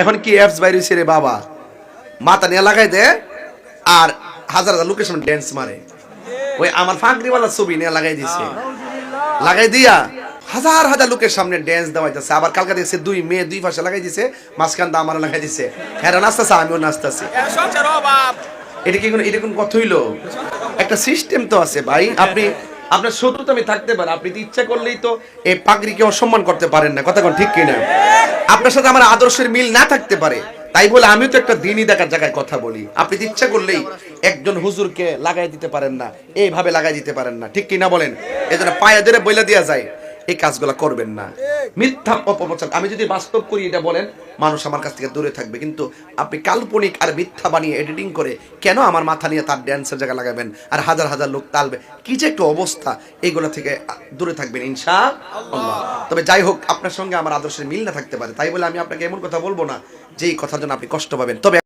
এখন কি অ্যাপস বাইরে হইছে রে বাবা? মাথা নিয়ে লাগাই দে। আর হাজার হাজার লোকের সামনে ড্যান্স মারে। ওই আমার ফাঁকরিওয়ালা ছবি নিয়ে লাগাই দিছে। লাগাই দিয়া হাজার হাজার লোকের সামনে ড্যান্স দেওয়া যাচ্ছে আবার কালকা দেখছে দুই মেয়ে দুই পাশে লাগাই দিছে মাঝখান দা আমার লাগাই দিছে। হ্যাঁ নাচতেছে আমিও নাচতেছি। এটা কি কোনো এটা কোন কথা হইল? একটা সিস্টেম তো আছে ভাই। আপনি আপনার শত্রুতা আমি থাকতে পারে, আপনি ইচ্ছা করলেই তো এই পাগড়িকে অসম্মান করতে পারেন না। কথা ঠিক কিনা আপনার সাথে আমার আদর্শের মিল না থাকতে পারে, তাই বলে আমি তো একটা দিনই দেখার জায়গায় কথা বলি। আপনি ইচ্ছা করলেই একজন হুজুরকে লাগাই দিতে পারেন না, এইভাবে লাগাই দিতে পারেন না, ঠিক কিনা বলেন? এই জন্য পায়ে ধরে বইলা দেওয়া যায়। এই কাজগুলো করবেন না। মিথ্যা অপপ্রচার। আমি যদি বাস্তব করি এটা বলেন, মানুষ আমার কাছ থেকে দূরে থাকবে। কিন্তু আপনি কাল্পনিক আর মিথ্যা বানিয়ে এডিটিং করে কেন আমার মাথা নিয়ে তার ড্যান্সের জায়গা লাগাবেন আর হাজার হাজার লোক তালবে? কি যে একটা অবস্থা। এইগুলো থেকে দূরে থাকবেন ইনশা তবে যাই হোক, আপনার সঙ্গে আমার আদর্শের মিল না থাকতে পারে। তাই বলে আমি আপনাকে এমন কথা বলব না যে এই কথার জন্য আপনি কষ্ট পাবেন। তবে